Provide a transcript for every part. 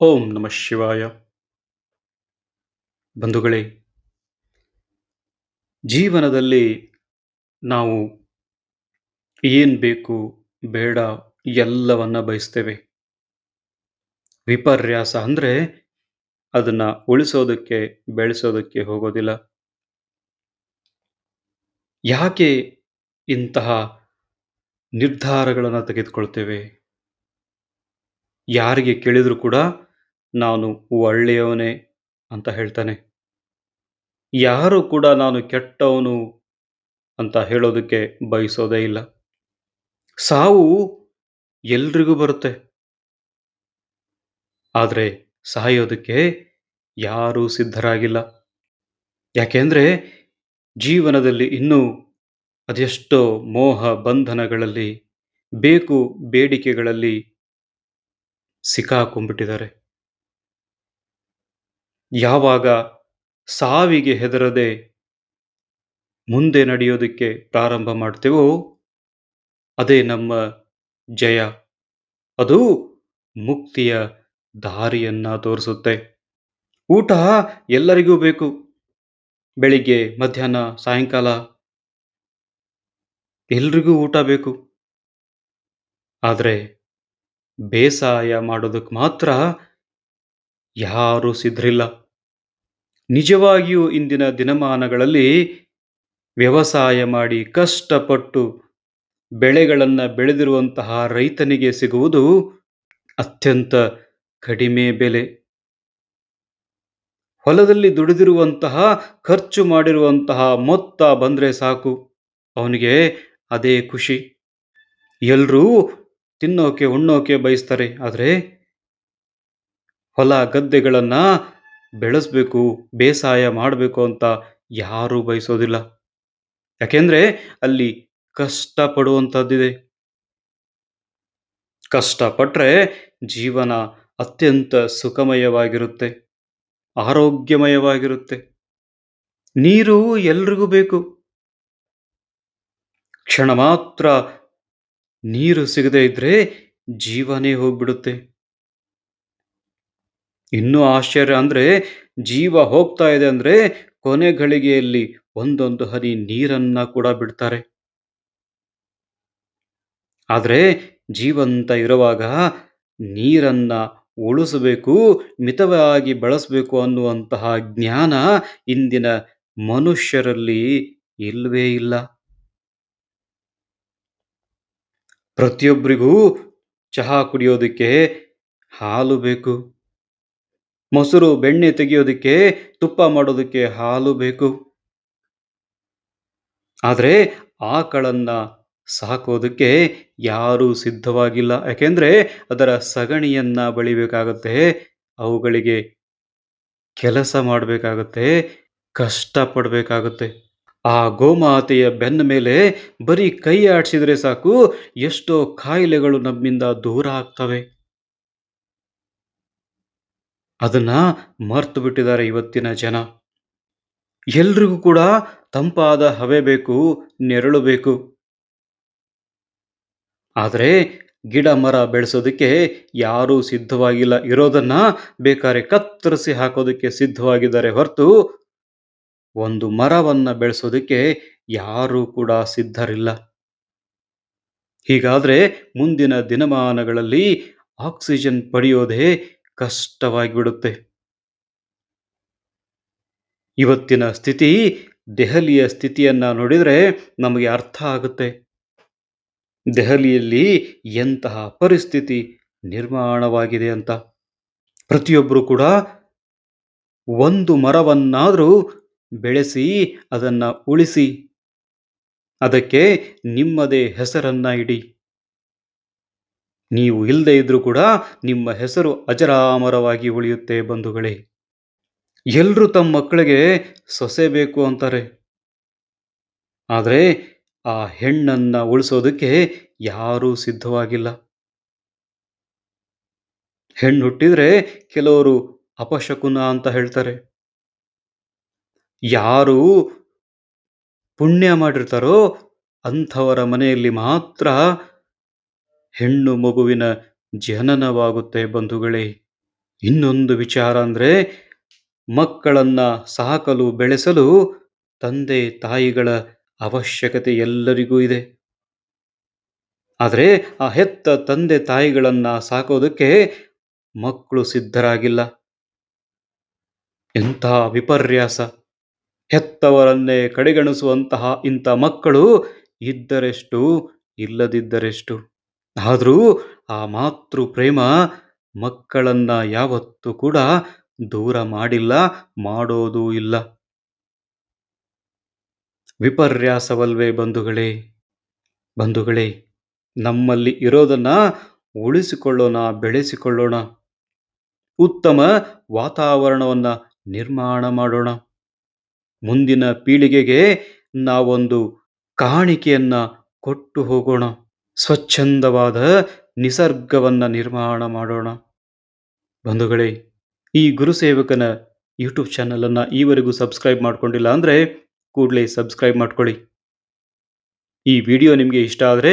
ಓಂ ನಮಃ ಶಿವಾಯ. ಬಂಧುಗಳೇ, ಜೀವನದಲ್ಲಿ ನಾವು ಏನು ಬೇಕು ಬೇಡ ಎಲ್ಲವನ್ನ ಬಯಸ್ತೇವೆ. ವಿಪರ್ಯಾಸ ಅಂದರೆ ಅದನ್ನ ಉಳಿಸೋದಕ್ಕೆ, ಬೆಳೆಸೋದಕ್ಕೆ ಹೋಗೋದಿಲ್ಲ. ಯಾಕೆ ಇಂತಹ ನಿರ್ಧಾರಗಳನ್ನು ತೆಗೆದುಕೊಳ್ತೇವೆ? ಯಾರಿಗೆ ಕೇಳಿದರೂ ಕೂಡ ನಾನು ಒಳ್ಳೆಯವನೇ ಅಂತ ಹೇಳ್ತಾನೆ. ಯಾರು ಕೂಡ ನಾನು ಕೆಟ್ಟವನು ಅಂತ ಹೇಳೋದಕ್ಕೆ ಬಯಸೋದೇ ಇಲ್ಲ. ಸಾವು ಎಲ್ರಿಗೂ ಬರುತ್ತೆ. ಆದರೆ ಸಾಯೋದಕ್ಕೆ ಯಾರೂ ಸಿದ್ಧರಾಗಿಲ್ಲ. ಯಾಕೆಂದ್ರೆ ಜೀವನದಲ್ಲಿ ಇನ್ನೂ ಅದೆಷ್ಟೋ ಮೋಹ ಬಂಧನಗಳಲ್ಲಿ, ಬೇಕು ಬೇಡಿಕೆಗಳಲ್ಲಿ ಸಿಕ್ಕಾಕೊಂಡ್ಬಿಟ್ಟಿದ್ದಾರೆ. ಯಾವಾಗ ಸಾವಿಗೆ ಹೆದರದೆ ಮುಂದೆ ನಡೆಯೋದಕ್ಕೆ ಪ್ರಾರಂಭ ಮಾಡ್ತೇವೋ, ಅದೇ ನಮ್ಮ ಜಯ. ಅದು ಮುಕ್ತಿಯ ದಾರಿಯನ್ನ ತೋರಿಸುತ್ತೆ. ಊಟ ಎಲ್ಲರಿಗೂ ಬೇಕು. ಬೆಳಿಗ್ಗೆ, ಮಧ್ಯಾಹ್ನ, ಸಾಯಂಕಾಲ ಎಲ್ರಿಗೂ ಊಟ ಬೇಕು. ಆದರೆ ಬೇಸಾಯ ಮಾಡೋದಕ್ಕೆ ಮಾತ್ರ ಯಾರೂ ಸಿದ್ಧರಿಲ್ಲ. ನಿಜವಾಗಿಯೂ ಇಂದಿನ ದಿನಮಾನಗಳಲ್ಲಿ ವ್ಯವಸಾಯ ಮಾಡಿ ಕಷ್ಟಪಟ್ಟು ಬೆಳೆಗಳನ್ನು ಬೆಳೆದಿರುವಂತಹ ರೈತನಿಗೆ ಸಿಗುವುದು ಅತ್ಯಂತ ಕಡಿಮೆ ಬೆಲೆ. ಹೊಲದಲ್ಲಿ ದುಡಿದಿರುವಂತಹ, ಖರ್ಚು ಮಾಡಿರುವಂತಹ ಮೊತ್ತ ಬಂದರೆ ಸಾಕು. ಅವನಿಗೆ ಅದೇ ಖುಷಿ. ಎಲ್ಲರೂ ತಿನ್ನೋಕೆ, ಉಣ್ಣೋಕೆ ಬಯಸ್ತಾರೆ. ಆದರೆ ಹೊಲ ಗದ್ದೆಗಳನ್ನು ಬೆಳೆಸಬೇಕು, ಬೇಸಾಯ ಮಾಡಬೇಕು ಅಂತ ಯಾರೂ ಬಯಸೋದಿಲ್ಲ. ಯಾಕೆಂದ್ರೆ ಅಲ್ಲಿ ಕಷ್ಟಪಡುವಂಥದ್ದಿದೆ. ಕಷ್ಟಪಟ್ಟರೆ ಜೀವನ ಅತ್ಯಂತ ಸುಖಮಯವಾಗಿರುತ್ತೆ, ಆರೋಗ್ಯಮಯವಾಗಿರುತ್ತೆ. ನೀರು ಎಲ್ರಿಗೂ ಬೇಕು. ಕ್ಷಣ ಮಾತ್ರ ನೀರು ಸಿಗದೇ ಇದ್ರೆ ಜೀವನೇ ಹೋಗ್ಬಿಡುತ್ತೆ. ಇನ್ನೂ ಆಶ್ಚರ್ಯ ಅಂದ್ರೆ ಜೀವ ಹೋಗ್ತಾ ಇದೆ ಅಂದ್ರೆ ಕೊನೆ ಗಳಿಗೆಯಲ್ಲಿ ಒಂದೊಂದು ಹನಿ ನೀರನ್ನ ಕೂಡ ಬಿಡ್ತಾರೆ. ಆದರೆ ಜೀವಂತ ಇರುವಾಗ ನೀರನ್ನ ಉಳಿಸಬೇಕು, ಮಿತವಾಗಿ ಬಳಸಬೇಕು ಅನ್ನುವಂತಹ ಜ್ಞಾನ ಇಂದಿನ ಮನುಷ್ಯರಲ್ಲಿ ಇಲ್ಲವೇ ಇಲ್ಲ. ಪ್ರತಿಯೊಬ್ಬರಿಗೂ ಚಹಾ ಕುಡಿಯೋದಕ್ಕೆ ಹಾಲು ಬೇಕು. ಮೊಸರು ಬೆಣ್ಣೆ ತೆಗೆಯೋದಕ್ಕೆ ತುಪ್ಪ ಮಾಡೋದಕ್ಕೆ ಹಾಲು ಬೇಕು. ಆದರೆ ಆಕಳನ್ನ ಸಾಕೋದಕ್ಕೆ ಯಾರೂ ಸಿದ್ಧವಾಗಿಲ್ಲ. ಯಾಕೆಂದ್ರೆ ಅದರ ಸಗಣಿಯನ್ನ ಬಳಿಬೇಕಾಗತ್ತೆ, ಅವುಗಳಿಗೆ ಕೆಲಸ ಮಾಡಬೇಕಾಗತ್ತೆ, ಕಷ್ಟಪಡಬೇಕಾಗತ್ತೆ. ಆ ಗೋಮಾತೆಯ ಬೆನ್ನ ಮೇಲೆ ಬರೀ ಕೈ ಆಡಿಸಿದರೆ ಸಾಕು, ಎಷ್ಟೋ ಕಾಯಿಲೆಗಳು ನಮ್ಮಿಂದ ದೂರ ಆಗ್ತವೆ. ಅದನ್ನ ಮರ್ತು ಬಿಟ್ಟಿದ್ದಾರೆ ಇವತ್ತಿನ ಜನ. ಎಲ್ರಿಗೂ ಕೂಡ ತಂಪಾದ ಹವೆ ಬೇಕು, ನೆರಳು ಬೇಕು. ಆದರೆ ಗಿಡ ಮರ ಬೆಳೆಸೋದಕ್ಕೆ ಯಾರೂ ಸಿದ್ಧವಾಗಿಲ್ಲ. ಇರೋದನ್ನ ಬೇಕಾದ್ರೆ ಕತ್ತರಿಸಿ ಹಾಕೋದಕ್ಕೆ ಸಿದ್ಧವಾಗಿದ್ದಾರೆ ಹೊರತು ಒಂದು ಮರವನ್ನ ಬೆಳೆಸೋದಕ್ಕೆ ಯಾರೂ ಕೂಡ ಸಿದ್ಧರಿಲ್ಲ. ಹೀಗಾದ್ರೆ ಮುಂದಿನ ದಿನಮಾನಗಳಲ್ಲಿ ಆಕ್ಸಿಜನ್ ಪಡೆಯೋದೇ ಕಷ್ಟವಾಗಿ ಬಿಡುತ್ತೆ ಇವತ್ತಿನ ಸ್ಥಿತಿ ದೆಹಲಿಯ ಸ್ಥಿತಿಯನ್ನ ನೋಡಿದರೆ ನಮಗೆ ಅರ್ಥ ಆಗುತ್ತೆ. ದೆಹಲಿಯಲ್ಲಿ ಎಂತಹ ಪರಿಸ್ಥಿತಿ ನಿರ್ಮಾಣವಾಗಿದೆ ಅಂತ. ಪ್ರತಿಯೊಬ್ಬರು ಕೂಡ ಒಂದು ಮರವನ್ನಾದರೂ ಬೆಳೆಸಿ ಅದನ್ನ ಉಳಿಸಿ. ಅದಕ್ಕೆ ನಿಮ್ಮದೇ ಹೆಸರನ್ನ ಇಡಿ. ನೀವು ಇಲ್ಲದೆ ಇದ್ರೂ ಕೂಡ ನಿಮ್ಮ ಹೆಸರು ಅಜರಾಮರವಾಗಿ ಉಳಿಯುತ್ತೆ ಬಂಧುಗಳೇ. ಎಲ್ಲರೂ ತಮ್ಮ ಮಕ್ಕಳಿಗೆ ಸೊಸೆ ಬೇಕು ಅಂತಾರೆ. ಆದರೆ ಆ ಹೆಣ್ಣನ್ನ ಉಳಿಸೋದಕ್ಕೆ ಯಾರೂ ಸಿದ್ಧವಾಗಿಲ್ಲ. ಹೆಣ್ಣು ಹುಟ್ಟಿದ್ರೆ ಕೆಲವರು ಅಪಶಕುನ ಅಂತ ಹೇಳ್ತಾರೆ. ಯಾರು ಪುಣ್ಯ ಮಾಡಿರ್ತಾರೋ ಅಂಥವರ ಮನೆಯಲ್ಲಿ ಮಾತ್ರ ಹೆಣ್ಣು ಮಗುವಿನ ಜನನವಾಗುತ್ತೆ ಬಂಧುಗಳೇ. ಇನ್ನೊಂದು ವಿಚಾರ ಅಂದರೆ, ಮಕ್ಕಳನ್ನ ಸಾಕಲು ಬೆಳೆಸಲು ತಂದೆ ತಾಯಿಗಳ ಅವಶ್ಯಕತೆ ಎಲ್ಲರಿಗೂ ಇದೆ. ಆದರೆ, ಆ ಹೆತ್ತ ತಂದೆ ತಾಯಿಗಳನ್ನು ಸಾಕೋದಕ್ಕೆ ಮಕ್ಕಳು ಸಿದ್ಧರಾಗಿಲ್ಲ. ಎಂಥ ವಿಪರ್ಯಾಸ. ಹೆತ್ತವರನ್ನೇ ಕಡೆಗಣಿಸುವಂತಹ ಇಂಥ ಮಕ್ಕಳು ಇದ್ದರೆಷ್ಟು, ಇಲ್ಲದಿದ್ದರೆಷ್ಟು. ಆದರೂ ಆ ಮಾತೃ ಪ್ರೇಮ ಮಕ್ಕಳನ್ನ ಯಾವತ್ತೂ ಕೂಡ ದೂರ ಮಾಡಿಲ್ಲ, ಮಾಡೋದೂ ಇಲ್ಲ. ವಿಪರ್ಯಾಸವಲ್ವೇ ಬಂಧುಗಳೇ? ಬಂಧುಗಳೇ, ನಮ್ಮಲ್ಲಿ ಇರೋದನ್ನ ಉಳಿಸಿಕೊಳ್ಳೋಣ, ಬೆಳೆಸಿಕೊಳ್ಳೋಣ. ಉತ್ತಮ ವಾತಾವರಣವನ್ನ ನಿರ್ಮಾಣ ಮಾಡೋಣ. ಮುಂದಿನ ಪೀಳಿಗೆಗೆ ನಾವೊಂದು ಕಾಣಿಕೆಯನ್ನ ಕೊಟ್ಟು ಹೋಗೋಣ. ಸ್ವಚ್ಛಂದವಾದ ನಿಸರ್ಗವನ್ನ ನಿರ್ಮಾಣ ಮಾಡೋಣ. ಬಂಧುಗಳೇ, ಈ ಗುರುಸೇವಕನ ಯೂಟ್ಯೂಬ್ ಚಾನಲನ್ನು ಈವರೆಗೂ ಸಬ್ಸ್ಕ್ರೈಬ್ ಮಾಡ್ಕೊಂಡಿಲ್ಲ ಅಂದರೆ ಕೂಡಲೇ ಸಬ್ಸ್ಕ್ರೈಬ್ ಮಾಡ್ಕೊಳ್ಳಿ. ಈ ವಿಡಿಯೋ ನಿಮಗೆ ಇಷ್ಟ ಆದರೆ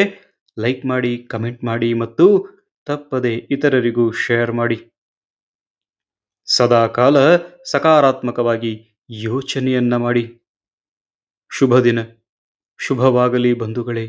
ಲೈಕ್ ಮಾಡಿ, ಕಮೆಂಟ್ ಮಾಡಿ ಮತ್ತು ತಪ್ಪದೆ ಇತರರಿಗೂ ಶೇರ್ ಮಾಡಿ. ಸದಾಕಾಲ ಸಕಾರಾತ್ಮಕವಾಗಿ ಯೋಚನೆಯನ್ನ ಮಾಡಿ. ಶುಭ ದಿನ. ಶುಭವಾಗಲಿ ಬಂಧುಗಳೇ.